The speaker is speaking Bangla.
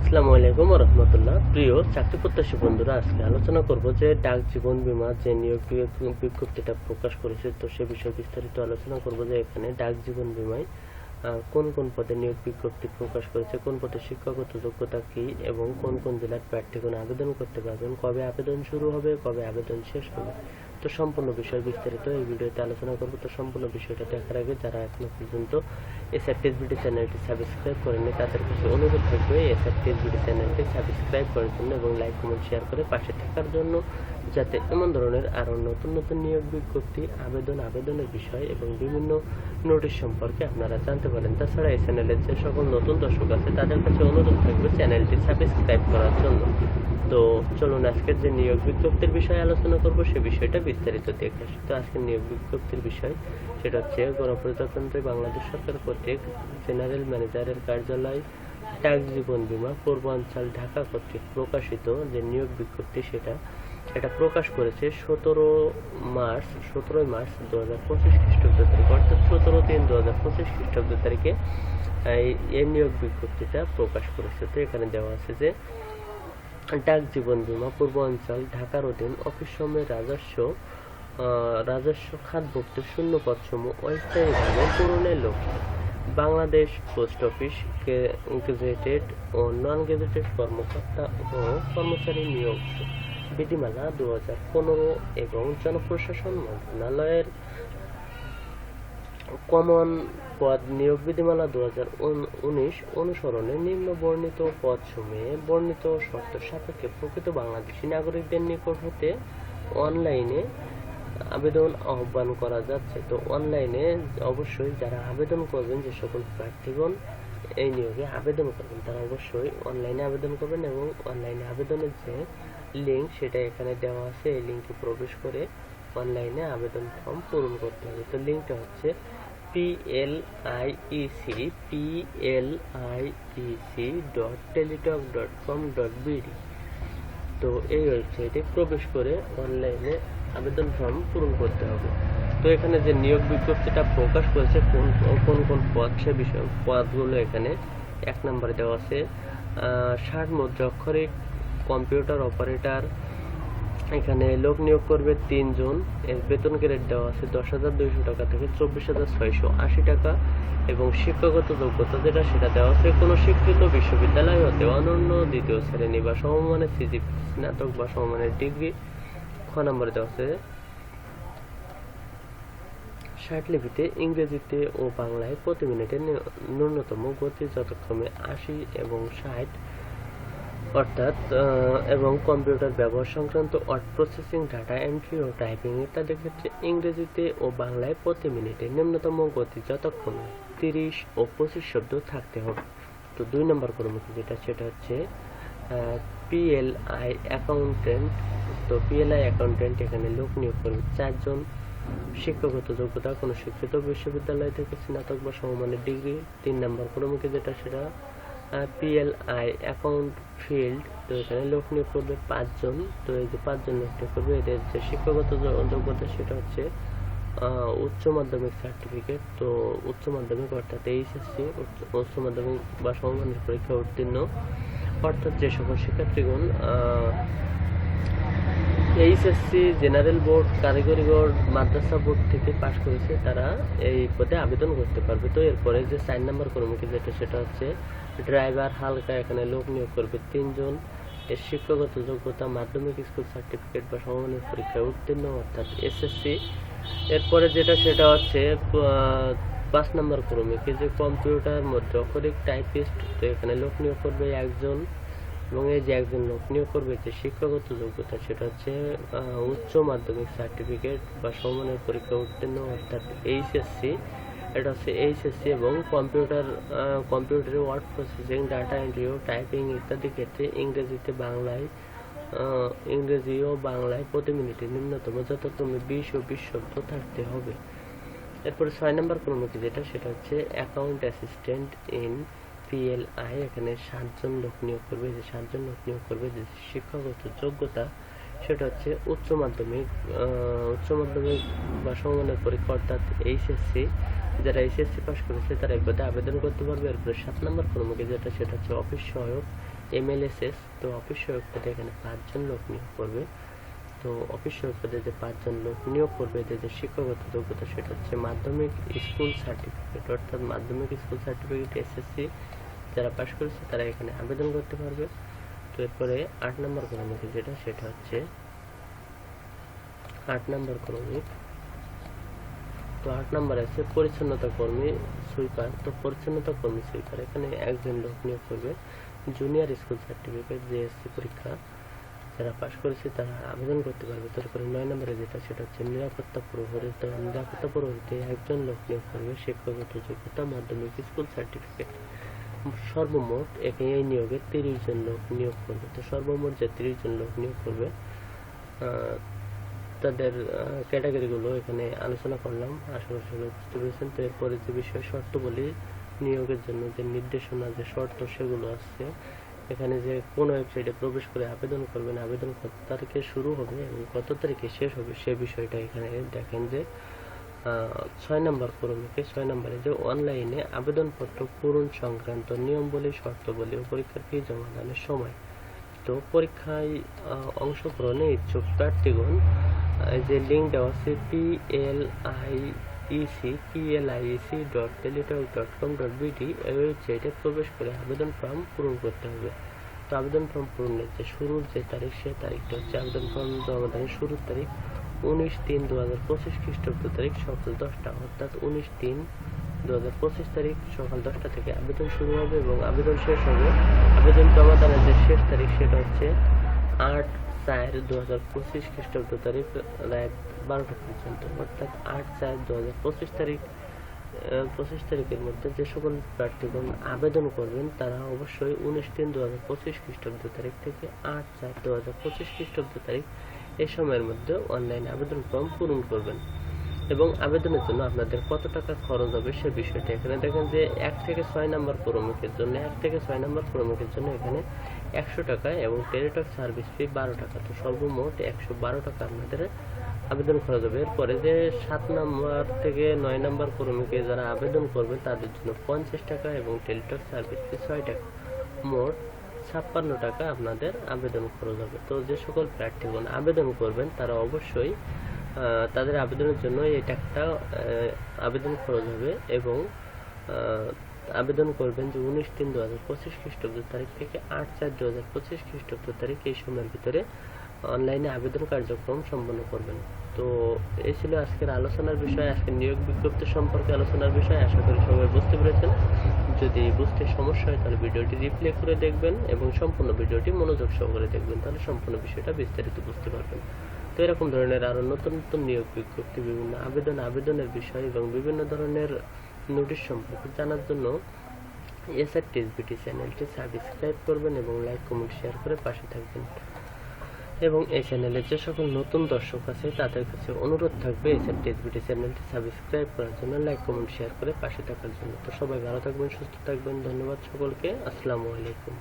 আসসালামু আলাইকুম রহমতুল্লাহ। প্রিয় চাকরি প্রত্যাশী বন্ধুরা, আজকে আলোচনা করব যে ডাক জীবন বীমা যে নিয়োগ বিজ্ঞপ্তিটা প্রকাশ করেছে, তো সে বিষয়ে বিস্তারিত আলোচনা করব যে এখানে ডাক জীবন বীমায় কোন কোন পদে নিয়োগ বিজ্ঞপ্তি প্রকাশ করেছে, কোন পদে শিক্ষাগত যোগ্যতা কি এবং কোন কোন জেলার প্রার্থীগণ আবেদন করতে পারবেন, কবে আবেদন শুরু হবে, কবে আবেদন শেষ হবে। তো সম্পূর্ণ বিষয় বিস্তারিত এই ভিডিওতে আলোচনা করব। তো সম্পূর্ণ বিষয়টা দেখার আগে যারা এখনও পর্যন্ত এসআর টিএসবিডি চ্যানেলটি সাবস্ক্রাইব করেনি তাদের কাছে অনুরোধ থাকবে এসআর টিএসবিডি চ্যানেলটি সাবস্ক্রাইব করার জন্য এবং লাইক, কমেন্ট, শেয়ার করে পাশে থাকার জন্য যাতে এমন ধরনের আরও নতুন নতুন নিয়োগ বিজ্ঞপ্তি, আবেদন, আবেদনের বিষয় এবং বিভিন্ন নোটিশ সম্পর্কে আপনারা জানতে পারেন। তাছাড়া এই চ্যানেলের যে সকল নতুন দর্শক আছে, তাদের কাছে অনুরোধ থাকবে চ্যানেলটি সাবস্ক্রাইব করার জন্য। তো চলুন আজকের যে নিয়োগ বিজ্ঞপ্তির বিষয়ে আলোচনা করব, সে বিষয়টা বিস্তারিত দেখে আসি। তো আজকের নিয়োগ বিজ্ঞপ্তির বিষয় সেটা হচ্ছে গণপ্রজাতন্ত্রী বাংলাদেশ সরকার কর্তৃক জেনারেল ম্যানেজারের কার্যালয় ডাক জীবন বীমা পূর্বাঞ্চল ঢাকা কর্তৃক প্রকাশিত যে নিয়োগ বিজ্ঞপ্তি সেটা এটা প্রকাশ করেছে সতেরো মার্চ, সতেরোই মার্চ দু হাজার পঁচিশ খ্রিস্টাব্দ তারিখে, অর্থাৎ সতেরো তিন দু হাজার পঁচিশ খ্রিস্টাব্দ তারিখে এই নিয়োগ বিজ্ঞপ্তিটা প্রকাশ করেছে। তো এখানে দেওয়া আছে যে ডাক জীবন বীমা পূর্বাঞ্চল ঢাকার অধীন অফিস সমূহের রাজস্ব রাজস্ব খাতভুক্ত শূন্য পদসমূহ অস্থায়ীভাবে পূরণের লক্ষ্যে। বাংলাদেশ পোস্ট অফিস গেজেটেড ও নন গেজেটেড কর্মকর্তা ও কর্মচারী নিয়োগ। বিধিমালা দু হাজার পনেরো এবং জনপ্রশাসন মন্ত্রণালয়ের কমন পদ নিয়োগ বিধিমালা দু হাজার উনিশ অনুসরণে নিম্ন বর্ণিত পদ সমূহে বর্ণিত শর্ত সাপেক্ষে প্রকৃত বাংলাদেশী নাগরিকদের নিকট হতে অনলাইনে আবেদন আহ্বান করা যাচ্ছে। তো অনলাইনে অবশ্যই যারা আবেদন করবেন, যে সকল প্রার্থীগণ এই নিয়োগে আবেদন করবেন, তারা অবশ্যই অনলাইনে আবেদন করবেন এবং অনলাইনে আবেদনের যে লিঙ্ক, সেটা এখানে দেওয়া আছে। এই লিঙ্কে প্রবেশ করে অনলাইনে আবেদন ফর্ম পূরণ করতে হবে। তো লিঙ্কটা হচ্ছে PLIEC PLIEC dot Teletalk dot com dot BD তো এই ওয়েবসাইটে প্রবেশ করে অনলাইনে আবেদন ফর্ম পূরণ করতে হবে। তো এখানে যে নিয়োগ বিজ্ঞপ্তিটা প্রকাশ করেছে, কোন কোন কোন পদ সে বিষয়, পদগুলো এখানে এক নম্বরে দেওয়া আছে। ষাট মুদ্রাক্ষরিক কম্পিউটার অপারেটর এখানে লোক নিয়োগ করবে তিনজন। এর বেতন গ্রেড দেওয়া আছে দশ হাজার দুইশো টাকা থেকে চব্বিশ হাজার ছয়শো আশি টাকা এবং শিক্ষাগত যোগ্যতা যেটা সেটা দেওয়া আছে কোনো স্বীকৃত বিশ্ববিদ্যালয় হতে অনন্য দ্বিতীয় শ্রেণি বা সমমানের সিজি স্নাতক বা সমমানের ডিগ্রি। খ নম্বরে দেওয়া আছে লিপিতে ইংরেজিতে ও বাংলায় প্রতি মিনিটে ন্যূনতম গতি যথাক্রমে আশি এবং ষাট অর্থাৎ এবং কম্পিউটার ব্যবহার সংক্রান্ত ওয়ার্ড প্রসেসিং ডাটা এন্ট্রি ও টাইপিং ইত্যাদি ক্ষেত্রে ইংরেজিতে ও বাংলায় প্রতি মিনিটে নিম্নতম গতি যতক্ষণে তিরিশ ও পঁচিশ শব্দ থাকতে হবে। তো দুই নম্বর কর্মসূচি যেটা, সেটা হচ্ছে পিএলআই অ্যাকাউন্টেন্ট তো পিএলআই অ্যাকাউন্টেন্ট এখানে লোক নিয়োগ করবে চারজন শিক্ষাগত যোগ্যতা, কোনো শিক্ষিত বিশ্ববিদ্যালয় থেকে স্নাতক বা সমমানের ডিগ্রি। তিন নম্বর ক্রমিকে যেটা, সেটা পিএলআই অ্যাকাউন্ট ফিল্ড, তো এখানে লোক নিয়োগ করবে পাঁচজন। তো এই যে পাঁচজন লোক নিয়োগ করবে, এদের যে শিক্ষাগত যোগ্যতা সেটা হচ্ছে উচ্চ মাধ্যমিক সার্টিফিকেট তো উচ্চ মাধ্যমিক অর্থাৎ এইচএসসি, উচ্চ মাধ্যমিক বা সমমানের পরীক্ষা উত্তীর্ণ। অর্থাৎ যে সকল শিক্ষার্থীগণ এইচএসসি জেনারেল বোর্ড, কারিগরি বোর্ড, মাদ্রাসা বোর্ড থেকে পাশ করেছে, তারা এই পদে আবেদন করতে পারবে। তো এরপরে যে চার নাম্বার কর্মীকে যেটা, সেটা হচ্ছে ড্রাইভার হালকা এখানে লোক নিয়োগ করবে তিনজন। এর শিক্ষাগত যোগ্যতা মাধ্যমিক স্কুল সার্টিফিকেট বা সমমানের পরীক্ষায় উত্তীর্ণ, অর্থাৎ এসএসসি এরপরে যেটা, সেটা হচ্ছে পাঁচ নম্বর ক্রমিকে যে কম্পিউটার মধ্যে টাইপিস্ট, তো এখানে লোক নিয়োগ করবে একজন। এবং এই যে একজন লোক নিয়োগ করবে, যে শিক্ষাগত যোগ্যতা, সেটা হচ্ছে উচ্চ মাধ্যমিক সার্টিফিকেট বা সমমানের পরীক্ষা উত্তীর্ণ, অর্থাৎ এইচএসসি এটা হচ্ছে এইচএসসি এবং কম্পিউটার কম্পিউটারে ওয়ার্ড প্রসেসিং ডাটা এন্ট্রি ও টাইপিং ইত্যাদি ক্ষেত্রে ইংরেজিতে বাংলায় ইংরেজি ও বাংলায় প্রতি মিনিটে নিম্নতম যথাক্রমে বিশ ও বিশ শব্দ থাকতে হবে। এরপরে ছয় নম্বর ক্রমিক যেটা, সেটা হচ্ছে অ্যাকাউন্ট অ্যাসিস্ট্যান্ট ইন পিএলআই এখানে সাতজন লোক নিয়োগ করবে। যে সাতজন লোক নিয়োগ করবে, যে শিক্ষাগত যোগ্যতা, সেটা হচ্ছে উচ্চ মাধ্যমিক উচ্চ মাধ্যমিক বা সমমানের পরীক্ষা, অর্থাৎ এইচএসসি যারা এইচএসসি পাস করেছে, তারা এই পদে আবেদন করতে পারবে। এরপরে সাত নম্বর ক্রমিকে যেটা, সেটা হচ্ছে অফিস সহায়ক, এমএলএসএস। তো অফিস সহায়ক পদে এখানে পাঁচজন লোক নিয়োগ করবে। তো অফিস সহায়ক পদে যে পাঁচজন লোক নিয়োগ করবে, এদের যে শিক্ষাগত যোগ্যতা, সেটা হচ্ছে মাধ্যমিক স্কুল সার্টিফিকেট, অর্থাৎ মাধ্যমিক স্কুল সার্টিফিকেট, এসএসসি যারা পাশ করেছে, তারা এখানে আবেদন করতে পারবে। তো এরপরে আট নম্বর ক্রমিক যেটা, সেটা হচ্ছে আট নম্বর ক্রমিক তো আট নম্বর আছে, পরিচ্ছন্নতা কর্মী সুইপার। তো পরিচ্ছন্নতা কর্মী সুইপার, এখানে একজন লোক নিয়োগ করবে। জুনিয়র স্কুল সার্টিফিকেট যে জিএসসি পরীক্ষা যারা পাশ করেছে, তারা আবেদন করতে পারবে। তারপরে নয় নম্বরে যেটা, সেটা হচ্ছে নিরাপত্তা প্রহরী তো নিরাপত্তা প্রহরীতে একজন লোক নিয়োগ করবে। শিক্ষাগত যোগ্যতা, মাধ্যমিক স্কুল সার্টিফিকেট সর্বমোট একে এই নিয়োগে তিরিশ জন লোক নিয়োগ করবে। তো সর্বমোট যে তিরিশ জন লোক নিয়োগ করবে তাদের ক্যাটাগরিগুলো এখানে আলোচনা করলাম। আশা তো এরপরে যে বিষয় শর্ত বলি, নিয়োগের জন্য যে নির্দেশনা, যে শর্ত, সেগুলো আছে। এখানে যে কোন ওয়েবসাইটে প্রবেশ করে আবেদন করবেন, আবেদন কত তারিখে শুরু হবে এবং কত তারিখে শেষ হবে, সে বিষয়টা এখানে দেখেন যে ছয় নম্বর ক্রমিকে ছয় নম্বরে যে অনলাইনে আবেদনপত্র পূরণ সংক্রান্ত নিয়মবলী শর্তাবলী ও পরীক্ষার ফি জমাদানের সময়। তো পরীক্ষায় অংশগ্রহণে ইচ্ছুক প্রার্থীগণ যে লিঙ্ক দেওয়া আছে P L I E C P L I E C dot Teletalk dot com dot BD এই ওয়েবসাইটে প্রবেশ করে আবেদন ফর্ম পূরণ করতে হবে। তো আবেদন ফর্ম পূরণের যে শুরুর যে তারিখ, সে তারিখটা হচ্ছে আবেদন ফর্ম জমাদানের শুরুর তারিখ, উনিশ তিন দু হাজার পঁচিশ খ্রিস্টাব্দ তারিখ, সকাল দশটা, অর্থাৎ উনিশ তিন দু হাজার পঁচিশ তারিখ, সকাল দশটা থেকে আবেদন শুরু হবে এবং আবেদন শেষ হবে। আবেদন জমা দানের যে শেষ তারিখ, সেটা হচ্ছে আট চার দু হাজার পঁচিশ খ্রিস্টাব্দ তারিখ, রাত বারোটা পর্যন্ত, অর্থাৎ আট চার দু হাজার পঁচিশ তারিখ পঁচিশ তারিখের মধ্যে যে সকল প্রার্থীগণ আবেদন করবেন, তারা অবশ্যই উনিশ তিন দু হাজার পঁচিশ খ্রিস্টাব্দ তারিখ থেকে আট চার দু হাজার পঁচিশ খ্রিস্টাব্দ তারিখ এই সময়ের মধ্যে অনলাইন আবেদন ফর্ম পূরণ করবেন। এবং আবেদনের জন্য আপনাদের কত টাকা খরচ হবে সে বিষয়টি এখানে দেখেন যে এক থেকে ছয় নম্বর ক্রমিকের জন্য, এক থেকে ছয় নম্বর ক্রমিকের জন্য এখানে একশো টাকা এবং টেলিটক সার্ভিস ফি বারো টাকা। তো সর্বমোট একশো বারো টাকা আপনাদের আবেদন খরচ হবে এরপরে যে সাত নম্বর থেকে নয় নম্বর ক্রমিকে যারা আবেদন করবে, তাদের জন্য পঞ্চাশ টাকা এবং টেলিটক সার্ভিস ফি ছয় টাকা। মোট ছাপ্পান্ন টাকা আপনাদের আবেদন খরচ হবে তো যে সকল প্রার্থীগণ আবেদন করবেন, তারা অবশ্যই তাদের আবেদনের জন্য এই টাকাটা আবেদন খরচ হবে এবং আবেদন করবেন যে উনিশ তিন দু হাজার পঁচিশ খ্রিস্টাব্দ তারিখ থেকে আট চার দু হাজার পঁচিশ খ্রিস্টাব্দ তারিখ এই সময়ের ভিতরে অনলাইনে আবেদন কার্যক্রম সম্পন্ন করবেন। তো এই ছিল আজকের আলোচনার বিষয়, আজকের নিয়োগ বিজ্ঞপ্তি সম্পর্কে আলোচনার বিষয়। আশা করি সবাই বুঝতে পেরেছেন। যদি বুঝতে সমস্যা হয়, তাহলে ভিডিওটি রিপ্লে করে দেখবেন এবং সম্পূর্ণ ভিডিওটি মনোযোগ সহকারে দেখবেন, তাহলে সম্পূর্ণ বিষয়টা বিস্তারিত বুঝতে পারবেন। তো এরকম ধরনের আরও নতুন নতুন নিয়োগ বিজ্ঞপ্তি, বিভিন্ন আবেদন, আবেদনের বিষয় এবং বিভিন্ন ধরনের নোটিশ সম্পর্কে জানার জন্য এসআর টিএসবিটি চ্যানেলটি সাবস্ক্রাইব করবেন এবং লাইক, কমেন্ট, শেয়ার করে পাশে থাকবেন। এবং এই চ্যানেলে যে সকল নতুন দর্শক আছে, তাদের কাছে অনুরোধ থাকবে এসআর টিএসবিটি চ্যানেলটি সাবস্ক্রাইব করার জন্য, লাইক, কমেন্ট, শেয়ার করে পাশে থাকার জন্য। তো সবাই ভালো থাকবেন, সুস্থ থাকবেন। ধন্যবাদ সকলকে। আসসালামু আলাইকুম।